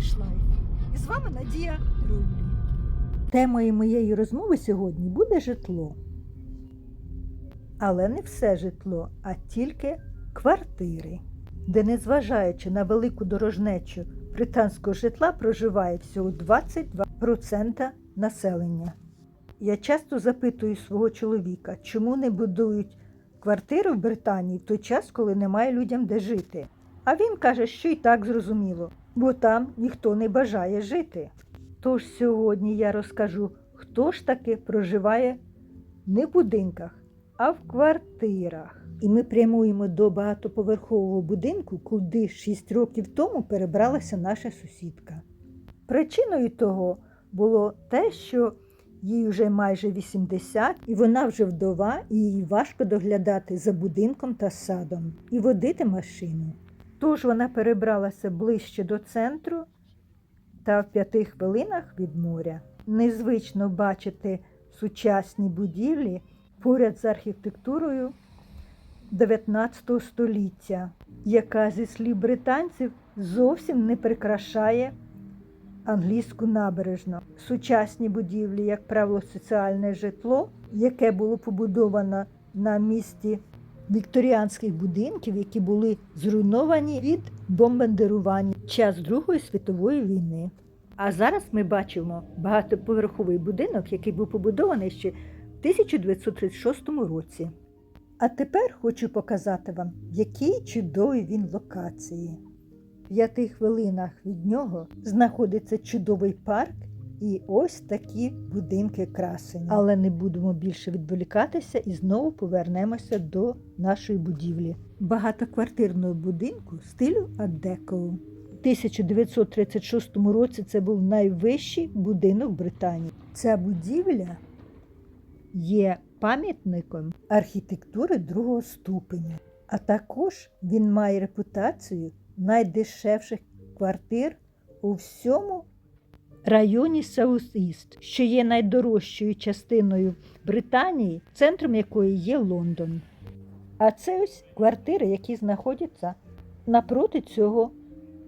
Life. І з вами Надія Рулі. Темою моєї розмови сьогодні буде житло. Але не все житло, а тільки квартири, де, незважаючи на велику дорожнечу британського житла, проживає всього 22% населення. Я часто запитую свого чоловіка, чому не будують квартири в Британії в той час, коли немає людям де жити. А він каже, що і так зрозуміло, бо там ніхто не бажає жити. Тож сьогодні я розкажу, хто ж таки проживає не в будинках, а в квартирах. І ми прямуємо до багатоповерхового будинку, куди 6 років тому перебралася наша сусідка. Причиною того було те, що їй вже майже 80, і вона вже вдова, і їй важко доглядати за будинком та садом і водити машину. Тож вона перебралася ближче до центру та в п'яти хвилинах від моря. Незвично бачити сучасні будівлі поряд з архітектурою 19 століття, яка, зі слів британців, зовсім не прикрашає англійську набережну. Сучасні будівлі, як правило, соціальне житло, яке було побудовано на місці вікторіанських будинків, які були зруйновані від бомбардирування в час Другої світової війни. А зараз ми бачимо багатоповерховий будинок, який був побудований ще в 1936 році. А тепер хочу показати вам, який чудовий він локації. В п'яти хвилинах від нього знаходиться чудовий парк і ось такі будинки красені. Але не будемо більше відволікатися і знову повернемося до нашої будівлі. Багатоквартирного будинку стилю art-deco. У 1936 році це був найвищий будинок Британії. Ця будівля є пам'ятником архітектури другого ступеня. А також він має репутацію найдешевших квартир у всьому районі Саус-Іст, що є найдорожчою частиною Британії, центром якої є Лондон. А це ось квартири, які знаходяться напроти цього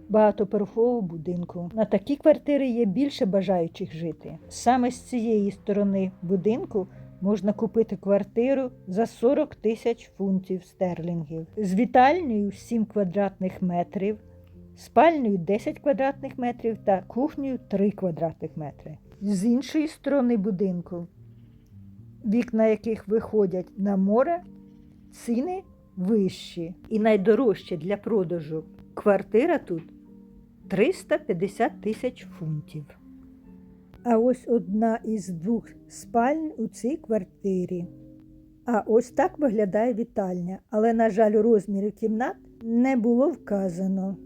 багатоповерхового будинку. На такі квартири є більше бажаючих жити. Саме з цієї сторони будинку можна купити квартиру за 40 тисяч фунтів стерлінгів з вітальнею 7 квадратних метрів, спальнею 10 квадратних метрів та кухнею 3 квадратних метри. З іншої сторони будинку, вікна яких виходять на море, ціни вищі. І найдорожче для продажу квартира тут 350 тисяч фунтів. А ось одна із двох спальń у цій квартирі. А ось так виглядає вітальня, але, на жаль, розміри кімнат не було вказано.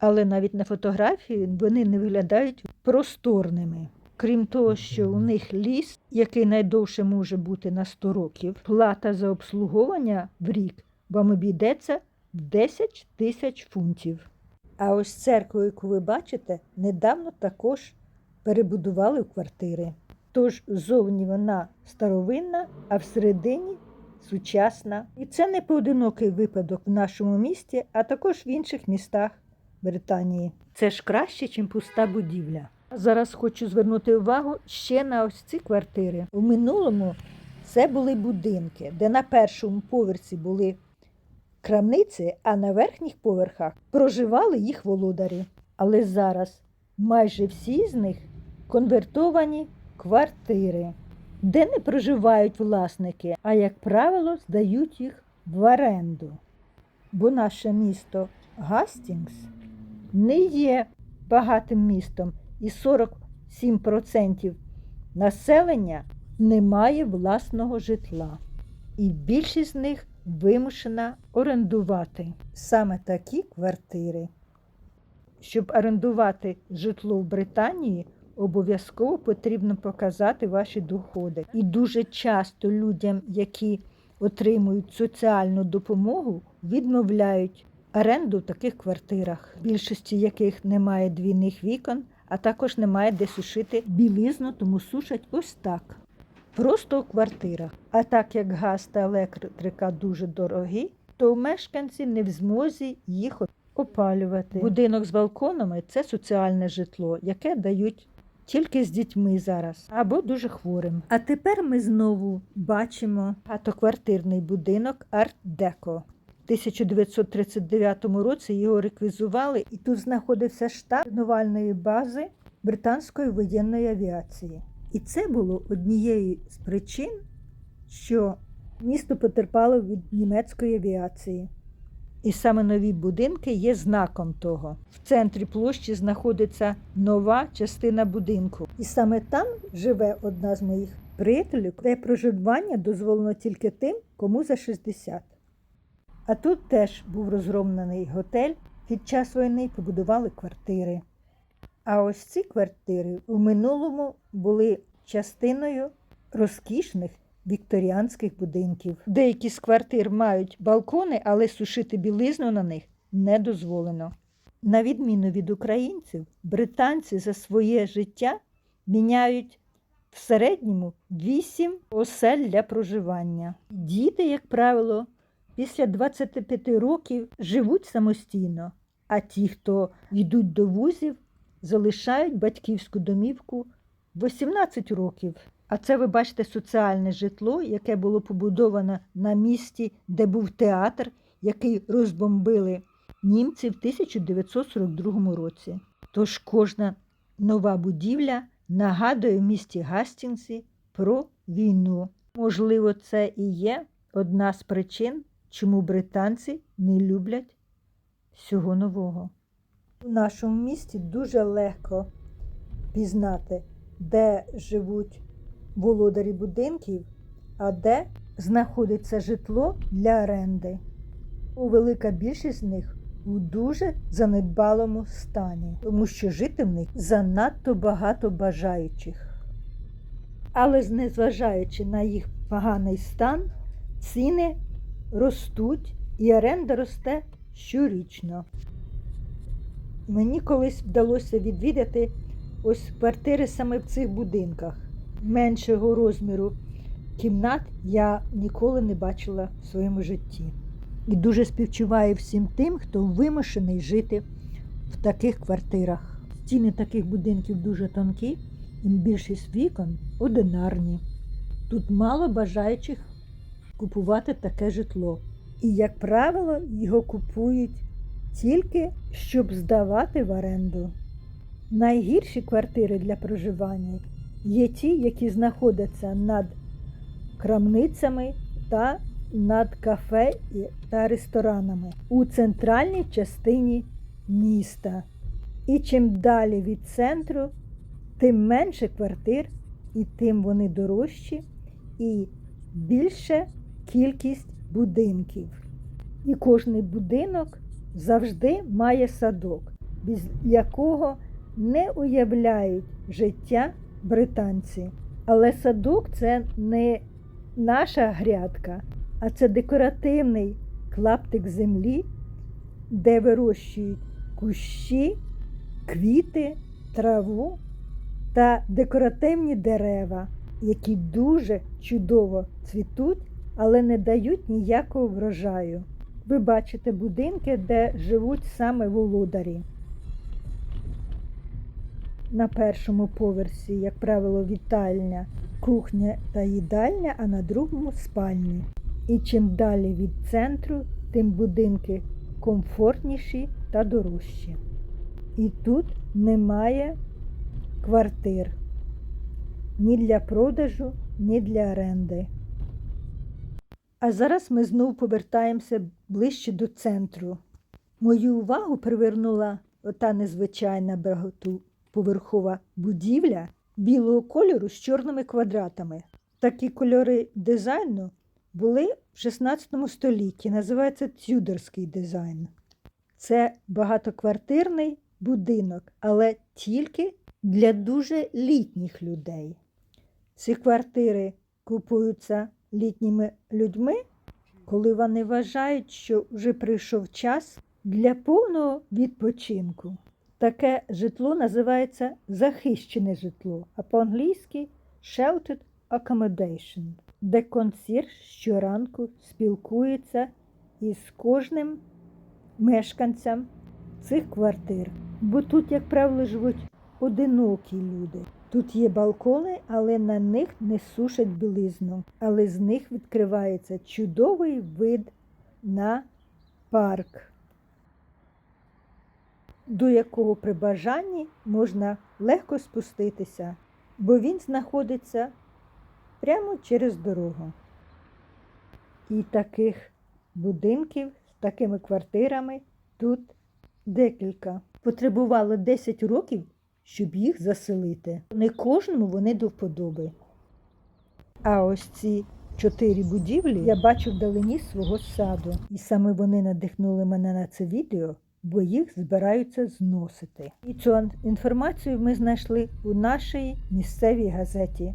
Але навіть на фотографії вони не виглядають просторними. Крім того, що у них ліс, який найдовше може бути на 100 років, плата за обслуговування в рік вам обійдеться в 10 тисяч фунтів. А ось церкву, яку ви бачите, недавно також перебудували в квартири. Тож зовні вона старовинна, а всередині сучасна. І це не поодинокий випадок в нашому місті, а також в інших містах Британії. Це ж краще, ніж пуста будівля. Зараз хочу звернути увагу ще на ось ці квартири. У минулому це були будинки, де на першому поверсі були крамниці, а на верхніх поверхах проживали їх володарі. Але зараз майже всі з них конвертовані квартири, де не проживають власники, а, як правило, здають їх в оренду. Бо наше місто Гастінгс не є багатим містом, і 47% населення не має власного житла. І більшість з них вимушена орендувати саме такі квартири. Щоб орендувати житло в Британії, обов'язково потрібно показати ваші доходи. І дуже часто людям, які отримують соціальну допомогу, відмовляють оренду в таких квартирах, більшості яких немає двійних вікон, а також немає де сушити білизну, тому сушать ось так. Просто у квартирах. А так як газ та електрика дуже дорогі, то мешканці не в змозі їх опалювати. Будинок з балконами це соціальне житло, яке дають тільки з дітьми зараз або дуже хворим. А тепер ми знову бачимо багатоквартирний будинок Арт-Деко. У 1939 році його реквізували, і тут знаходився штаб тренувальної бази британської воєнної авіації. І це було однією з причин, що місто потерпало від німецької авіації. І саме нові будинки є знаком того. В центрі площі знаходиться нова частина будинку. І саме там живе одна з моїх приятелів, де проживання дозволено тільки тим, кому за 60. А тут теж був розгромлений готель. Під час війни побудували квартири. А ось ці квартири у минулому були частиною розкішних вікторіанських будинків. Деякі з квартир мають балкони, але сушити білизну на них не дозволено. На відміну від українців, британці за своє життя міняють в середньому 8 осель для проживання. Діти, як правило, після 25 років живуть самостійно, а ті, хто йдуть до вузів, залишають батьківську домівку 18 років. А це ви бачите соціальне житло, яке було побудовано на місці, де був театр, який розбомбили німці в 1942 році. Тож кожна нова будівля нагадує в місті Гастінгсі про війну. Можливо, це і є одна з причин, чому британці не люблять всього нового. У нашому місті дуже легко пізнати, де живуть володарі будинків, а де знаходиться житло для оренди. У велика більшість з них у дуже занедбалому стані, тому що жити в них занадто багато бажаючих. Але незважаючи на їх поганий стан, ціни ростуть і оренда росте щорічно. Мені колись вдалося відвідати ось квартири саме в цих будинках. Меншого розміру кімнат я ніколи не бачила в своєму житті. І дуже співчуваю всім тим, хто вимушений жити в таких квартирах. Стіни таких будинків дуже тонкі, і більшість вікон одинарні. Тут мало бажаючих купувати таке житло. І, як правило, його купують тільки щоб здавати в оренду. Найгірші квартири для проживання є ті, які знаходяться над крамницями та над кафе та ресторанами у центральній частині міста. І чим далі від центру, тим менше квартир, і тим вони дорожчі, і більше кількість будинків. І кожний будинок завжди має садок, без якого не уявляють життя британці. Але садок це не наша грядка, а це декоративний клаптик землі, де вирощують кущі, квіти, траву та декоративні дерева, які дуже чудово цвітуть, але не дають ніякого врожаю. Ви бачите будинки, де живуть саме володарі. На першому поверсі, як правило, вітальня, кухня та їдальня, а на другому спальні. І чим далі від центру, тим будинки комфортніші та дорожчі. І тут немає квартир ні для продажу, ні для оренди. А зараз ми знову повертаємося ближче до центру. Мою увагу привернула ота незвичайна багатоповерхова будівля білого кольору з чорними квадратами. Такі кольори дизайну були в 16 столітті, називається тюдорський дизайн. Це багатоквартирний будинок, але тільки для дуже літніх людей. Ці квартири купуються літніми людьми, коли вони вважають, що вже прийшов час для повного відпочинку. Таке житло називається захищене житло, а по-англійськи sheltered accommodation, де консьєрж щоранку спілкується із кожним мешканцем цих квартир. Бо тут, як правило, живуть одинокі люди. Тут є балкони, але на них не сушать білизну. Але з них відкривається чудовий вид на парк, до якого при бажанні можна легко спуститися, бо він знаходиться прямо через дорогу. І таких будинків з такими квартирами тут декілька. Потребувало 10 років, щоб їх заселити. Не кожному вони до вподоби. А ось ці чотири будівлі я бачу вдалині свого саду. І саме вони надихнули мене на це відео, бо їх збираються зносити. І цю інформацію ми знайшли у нашій місцевій газеті.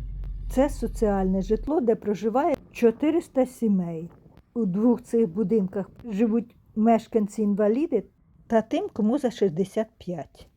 Це соціальне житло, де проживає 400 сімей. У двох цих будинках живуть мешканці-інваліди та тим, кому за 65.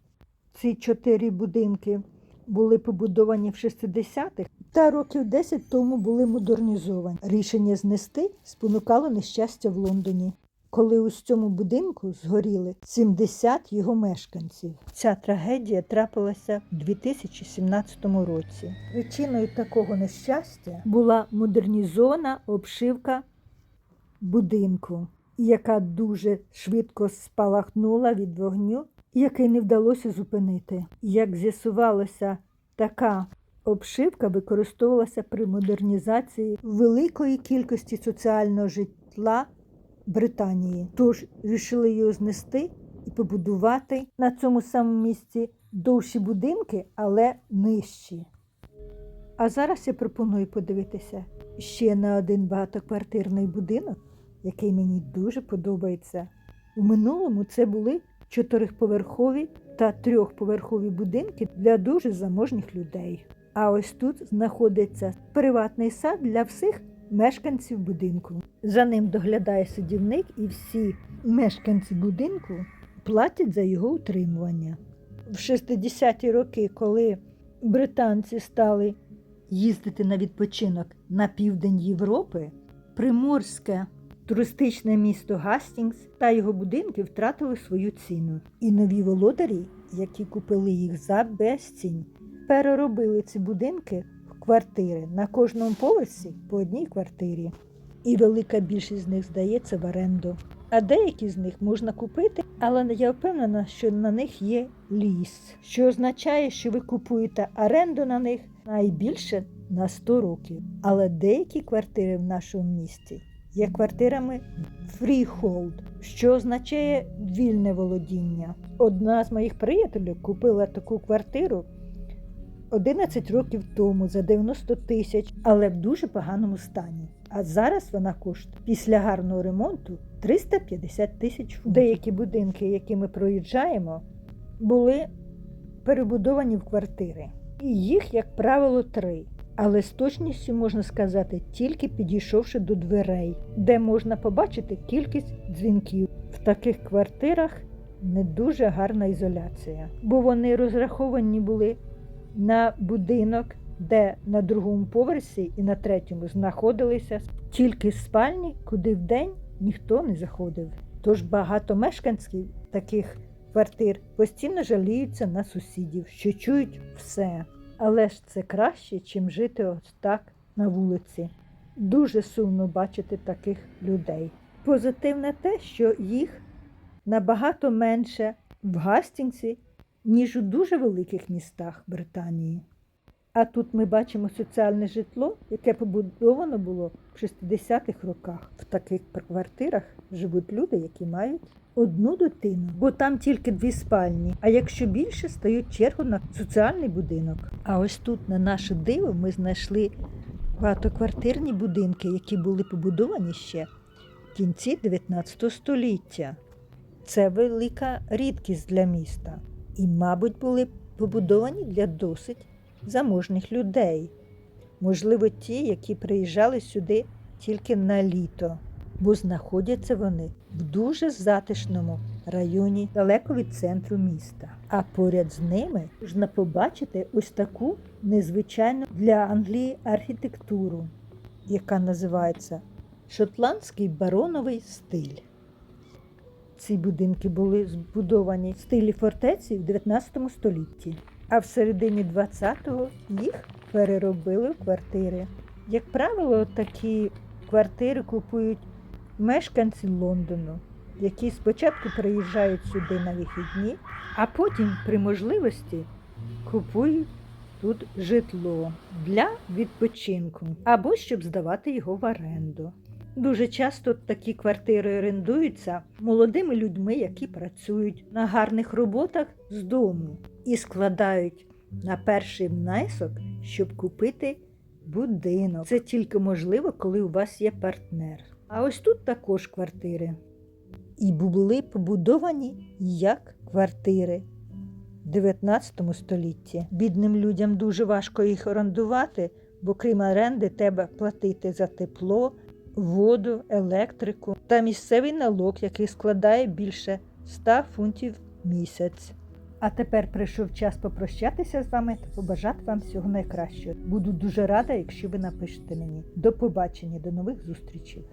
Ці чотири будинки були побудовані в 60-х та років 10 тому були модернізовані. Рішення знести спонукало нещастя в Лондоні, коли у цьому будинку згоріли 70 його мешканців. Ця трагедія трапилася в 2017 році. Причиною такого нещастя була модернізована обшивка будинку, яка дуже швидко спалахнула від вогню, який не вдалося зупинити. Як з'ясувалося, така обшивка використовувалася при модернізації великої кількості соціального житла Британії. Тож вирішили його знести і побудувати на цьому самому місці довші будинки, але нижчі. А зараз я пропоную подивитися ще на один багатоквартирний будинок, який мені дуже подобається. У минулому це були чотирьохповерхові та трьохповерхові будинки для дуже заможних людей. А ось тут знаходиться приватний сад для всіх мешканців будинку. За ним доглядає садівник, і всі мешканці будинку платять за його утримування. В 60-ті роки, коли британці стали їздити на відпочинок на південь Європи, приморське туристичне місто Гастінгс та його будинки втратили свою ціну. І нові володарі, які купили їх за безцінь, переробили ці будинки в квартири на кожному поверсі по одній квартирі. І велика більшість з них здається в оренду. А деякі з них можна купити, але я впевнена, що на них є ліс, що означає, що ви купуєте оренду на них найбільше на 100 років. Але деякі квартири в нашому місті є квартирами freehold, що означає вільне володіння. Одна з моїх приятелів купила таку квартиру 11 років тому за 90 тисяч, але в дуже поганому стані. А зараз вона коштує після гарного ремонту 350 тисяч фунтів. Деякі будинки, які ми проїжджаємо, були перебудовані в квартири. І їх, як правило, три. Але з точністю можна сказати, тільки підійшовши до дверей, де можна побачити кількість дзвінків. В таких квартирах не дуже гарна ізоляція, бо вони розраховані були на будинок, де на другому поверсі і на третьому знаходилися тільки спальні, куди вдень ніхто не заходив. Тож багато мешканців таких квартир постійно жаліються на сусідів, що чують все. Але ж це краще, чим жити ось так на вулиці. Дуже сумно бачити таких людей. Позитивне те, що їх набагато менше в Гастінгсі, ніж у дуже великих містах Британії. А тут ми бачимо соціальне житло, яке побудовано було в 60-х роках. В таких квартирах живуть люди, які мають одну дитину, бо там тільки дві спальні. А якщо більше, стають чергу на соціальний будинок. А ось тут, на наше диво, ми знайшли багатоквартирні будинки, які були побудовані ще в кінці 19 століття. Це велика рідкість для міста. І, мабуть, були побудовані для досить заможних людей. Можливо, ті, які приїжджали сюди тільки на літо, бо знаходяться вони в дуже затишному районі далеко від центру міста. А поряд з ними можна побачити ось таку незвичайну для Англії архітектуру, яка називається Шотландський бароновий стиль. Ці будинки були збудовані в стилі фортеці в 19 столітті, а в середині 20-го їх переробили в квартири. Як правило, такі квартири купують мешканці Лондону, які спочатку приїжджають сюди на вихідні, а потім при можливості купують тут житло для відпочинку або щоб здавати його в оренду. Дуже часто такі квартири орендуються молодими людьми, які працюють на гарних роботах з дому і складають на перший внесок, щоб купити будинок. Це тільки можливо, коли у вас є партнер. А ось тут також квартири. І були побудовані як квартири. в 19 столітті. Бідним людям дуже важко їх орендувати, бо крім оренди треба платити за тепло, воду, електрику та місцевий налог, який складає більше 100 фунтів місяць. А тепер прийшов час попрощатися з вами та побажати вам всього найкращого. Буду дуже рада, якщо ви напишете мені. До побачення, до нових зустрічей.